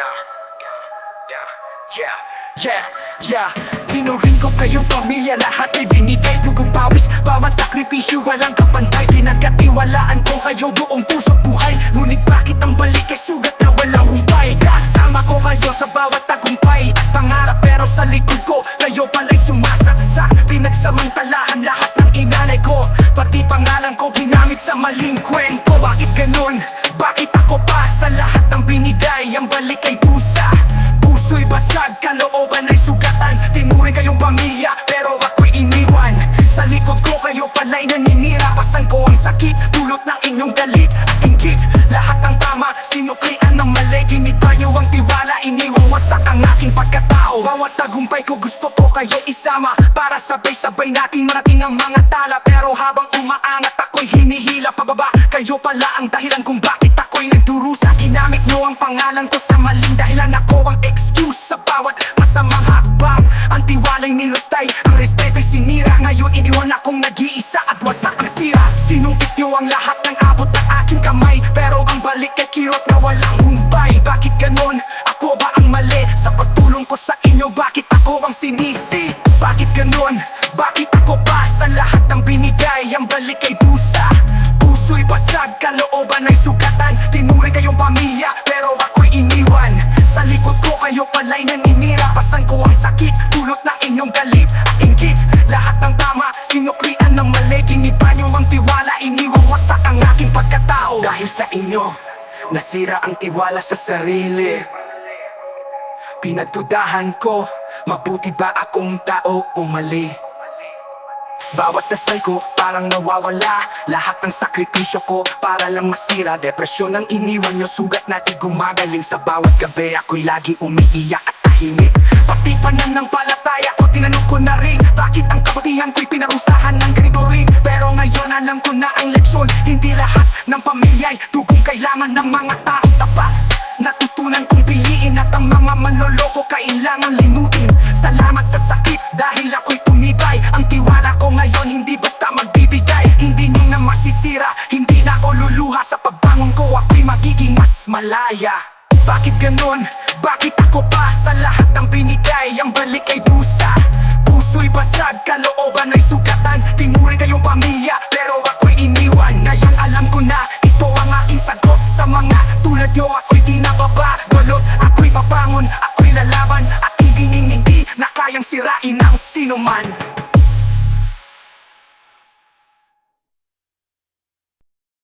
Yeah. Yeah. Yeah. Yeah. Yeah. Tinuring ko kayong pamilya Lahat ay binigay dugong pawis Bawat sakripisyo walang kapantay Pinagkatiwalaan ko kayo buong puso buhay Ngunit bakit ang balik ay sugat na walang humpay Kasama ko kayo sa bawat tagumpay At pangarap pero sa likod ko Kayo pala'y sumasaksak Pinagsamantalahan lahat ng inalay ko Pati pangalan ko ginamit sa maling kwento Bakit ganun? Binigay? Ang balik ay pusa. Puso'y basag, kalooban ay sugatan. Tinuring kayong pamilya, pero ako'y iniwan. Sa likod ko kayo pala'y naninira. Pasan ko ang sakit, dulot ng inyong galit At inggit, lahat ng tama, sinuklian ng mali. Ginita niyo ang tiwala, iniwang wasak ang aking pagkatao. Bawat tagumpay ko gusto ko kayo isama. Para sabay-sabay natin marating ang mga tala. Pero habang umaangat ako'y hinihila. Pababa Kayo pala ang dahilan kung bakit ang pangalan ko sa maling dahilan Ako ang excuse sa bawat masamang hakbang Ang tiwala'y nilustay, ang respeto'y sinira Ngayon iniwan akong nag-iisa at wasak ang sira Sinumpit niyo ang lahat ng abot ng aking kamay Pero ang balik ay kirot na walang humpay Bakit ganon? Ako ba ang mali? Sa pagtulong ko sa inyo, bakit ako ang sinisi? Bakit ganon? Bakit ako pa sa lahat ng binigay? Ang balik ay dusa Puso'y basag, kalooban ay sugatan inyo, nasira ang tiwala sa sarili. Pinagdudahan ko, mabuti ba akong tao o mali? Bawat dasal ko parang nawawala. Lahat ng sakripisyo ko para lang masira. Depresyon ang iniwan nyo sugat natin gumagaling. Sa bawat gabi ako'y laging umiiyak at tahimik. Pati pananampalataya ko pamilya'y tugong kailangan ng mga taong tapat Natutunan kong piliin at ang mga manloloko kailangan limutin. Salamat sa sakit dahil ako'y tumibay. Ang tiwala ko ngayon hindi basta magbibigay. Hindi nyo na masisira, hindi na ako luluha. Sa pagbangon ko ako'y magiging mas malaya. Bakit ganon? Bakit ako pa sa lahat ng binigay? Man